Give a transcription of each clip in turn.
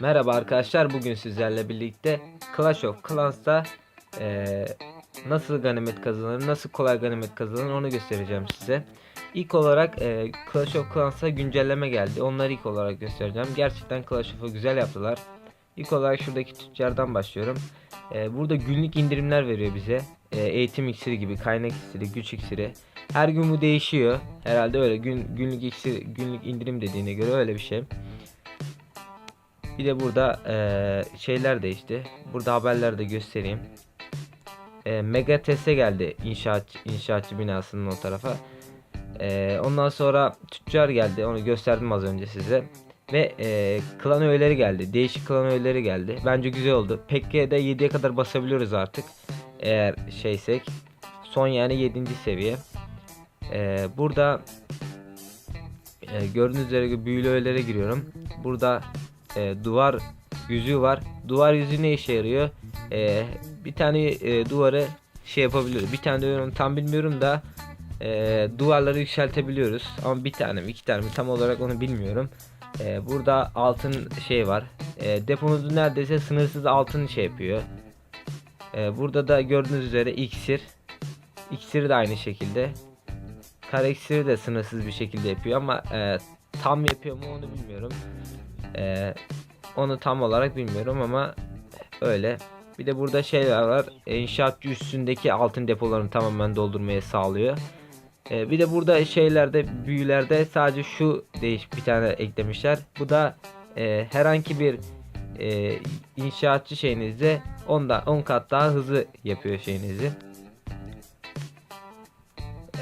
Merhaba arkadaşlar bugün sizlerle birlikte Clash of Clans'ta eee, nasıl ganimet kazanılır, nasıl kolay ganimet kazanılır onu göstereceğim size. İlk olarak eee, Clash of Clans'a güncelleme geldi. Onları ilk olarak göstereceğim. Gerçekten Clash of'u güzel yaptılar. İlk olarak şuradaki tüccardan başlıyorum. Eee, burada günlük indirimler veriyor bize. Eee, eğitim iksiri gibi, kaynak iksiri, güç iksiri. Her gün bu değişiyor. Herhalde öyle gün, günlük iksir, günlük indirim dediğine göre öyle bir şey. Bir de burada eee, şeyler değişti. Burada haberlerde göstereyim. Eee Mega TS geldi inşaat inşaatçı binasının o tarafa. Eee, ondan sonra tüccar geldi. Onu gösterdim az önce size. Ve eee, klan öğeleri geldi. Değişik klan öğeleri geldi. Bence güzel oldu. Pekke'de 7'ye kadar basabiliyoruz artık. Eğer şeysek. Son yani 7. seviye. Eee, burada eee, gördüğünüz üzere büyülü öğelere giriyorum. Burada e, duvar yüzüğü var. Duvar yüzüğü ne işe yarıyor? E, bir tane e, duvarı şey yapabiliyoruz. Bir tane de tam bilmiyorum da e, duvarları yükseltebiliyoruz. Ama bir tane mi iki tane mi tam olarak onu bilmiyorum. E, burada altın şey var. E, deponuzu neredeyse sınırsız altın şey yapıyor. E, burada da gördüğünüz üzere iksir. İksiri de aynı şekilde. Kara iksiri de sınırsız bir şekilde yapıyor ama e, tam yapıyor mu onu bilmiyorum. Ee, onu tam olarak bilmiyorum ama öyle. Bir de burada şeyler var. İnşaatçı üstündeki altın depolarını tamamen doldurmaya sağlıyor. Ee, bir de burada şeylerde büyülerde sadece şu değiş bir tane eklemişler. Bu da e, herhangi bir e, inşaatçı şeyinizde 10 da 10 kat daha hızlı yapıyor şeyinizi.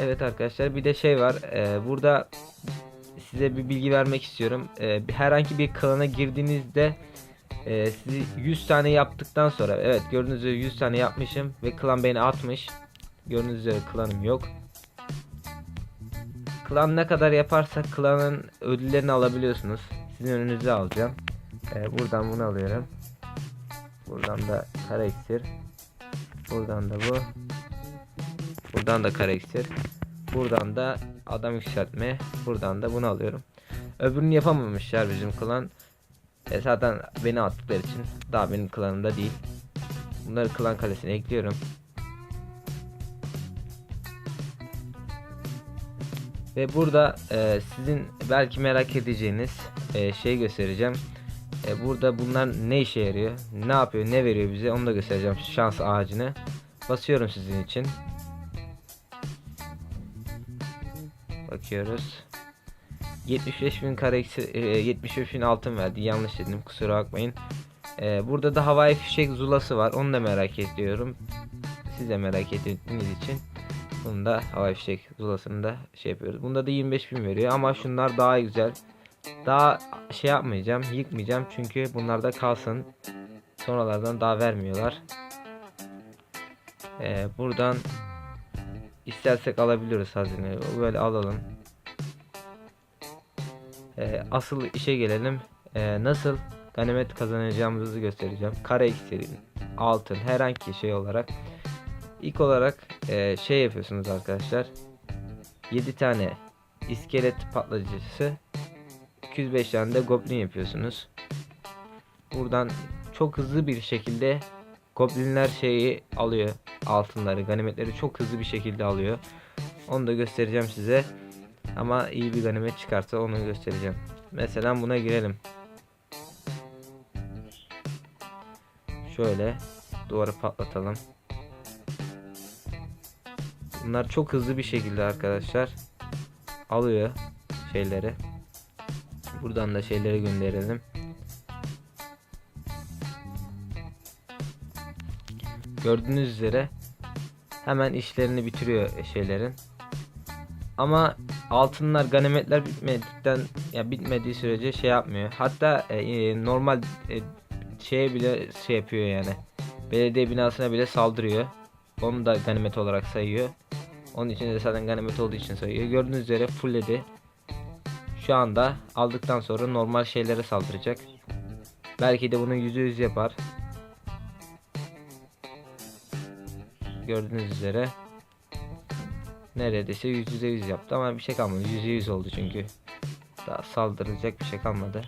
Evet arkadaşlar bir de şey var. Ee, burada size bir bilgi vermek istiyorum. Bir- herhangi bir klana girdiğinizde e, sizi 100 tane yaptıktan sonra evet gördüğünüz üzere 100 tane yapmışım ve klan beni atmış. Gördüğünüz üzere klanım yok. Klan ne kadar yaparsa klanın ödüllerini alabiliyorsunuz. Sizin önünüze alacağım. Ee, buradan bunu alıyorum. Buradan da kara iksir. Buradan da bu. Buradan da kara iksir. Buradan da adam yükseltme. Buradan da bunu alıyorum. Öbürünü yapamamışlar bizim klan. E zaten beni attıkları için daha benim klanımda değil. Bunları klan kalesine ekliyorum. Ve burada e, sizin belki merak edeceğiniz e, şey göstereceğim. E, burada bunlar ne işe yarıyor? Ne yapıyor? Ne veriyor bize? Onu da göstereceğim. Şans ağacını. Basıyorum sizin için. Bakıyoruz. 75.000 kare eksi e, 75.000 altın verdi. Yanlış dedim. Kusura bakmayın. E, burada da havai fişek zulası var. Onu da merak ediyorum. Siz de merak ettiğiniz için bunu da havai fişek zulasını da şey yapıyoruz. Bunda da 25.000 veriyor ama şunlar daha güzel. Daha şey yapmayacağım, yıkmayacağım çünkü bunlar da kalsın. Sonralardan daha vermiyorlar. E, buradan İstersek alabiliyoruz hazine. Böyle alalım. Ee, asıl işe gelelim. Ee, nasıl ganimet kazanacağımızı göstereceğim. Kara iksiri, altın, herhangi şey olarak. İlk olarak e, şey yapıyorsunuz arkadaşlar. 7 tane iskelet patlayıcısı 205 tane de goblin yapıyorsunuz. Buradan çok hızlı bir şekilde goblinler şeyi alıyor altınları, ganimetleri çok hızlı bir şekilde alıyor. Onu da göstereceğim size. Ama iyi bir ganimet çıkarsa onu göstereceğim. Mesela buna girelim. Şöyle duvarı patlatalım. Bunlar çok hızlı bir şekilde arkadaşlar alıyor şeyleri. Buradan da şeyleri gönderelim. Gördüğünüz üzere hemen işlerini bitiriyor şeylerin. Ama altınlar, ganimetler bitmedikten ya bitmediği sürece şey yapmıyor. Hatta e, e, normal e, şeye bile şey yapıyor yani. Belediye binasına bile saldırıyor. Onu da ganimet olarak sayıyor. Onun için de zaten ganimet olduğu için sayıyor. Gördüğünüz üzere fullledi. Şu anda aldıktan sonra normal şeylere saldıracak. Belki de bunu yüzde yüz yapar. gördüğünüz üzere neredeyse yüz yüze yüz yaptı ama bir şey kalmadı. Yüzde yüz oldu çünkü. Daha saldırılacak bir şey kalmadı.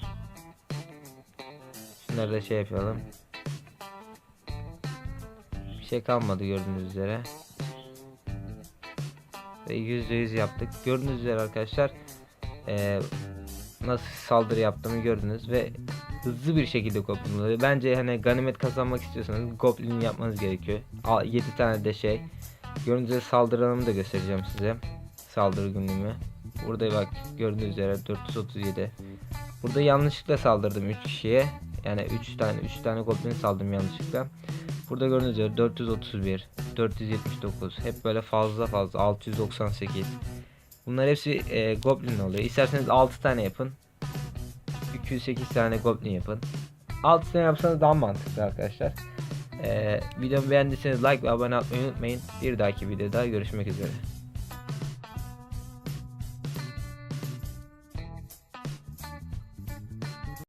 Şunları da şey yapalım. Bir şey kalmadı gördüğünüz üzere. Ve yüzde yüz yaptık. Gördüğünüz üzere arkadaşlar eee, nasıl saldırı yaptığımı gördünüz ve hızlı bir şekilde goblin Bence hani ganimet kazanmak istiyorsanız goblin yapmanız gerekiyor. 7 tane de şey. Gördüğünüz üzere saldırı alanımı da göstereceğim size. Saldırı günlüğümü. Burada bak gördüğünüz üzere 437. Burada yanlışlıkla saldırdım 3 kişiye. Yani 3 tane 3 tane goblin saldım yanlışlıkla. Burada gördüğünüz üzere 431, 479 hep böyle fazla fazla 698. Bunlar hepsi e, goblin oluyor. İsterseniz 6 tane yapın. 208 tane goblin yapın. 6 tane yapsanız daha mantıklı arkadaşlar. Ee, videomu beğendiyseniz like ve abone olmayı unutmayın. Bir dahaki videoda görüşmek üzere.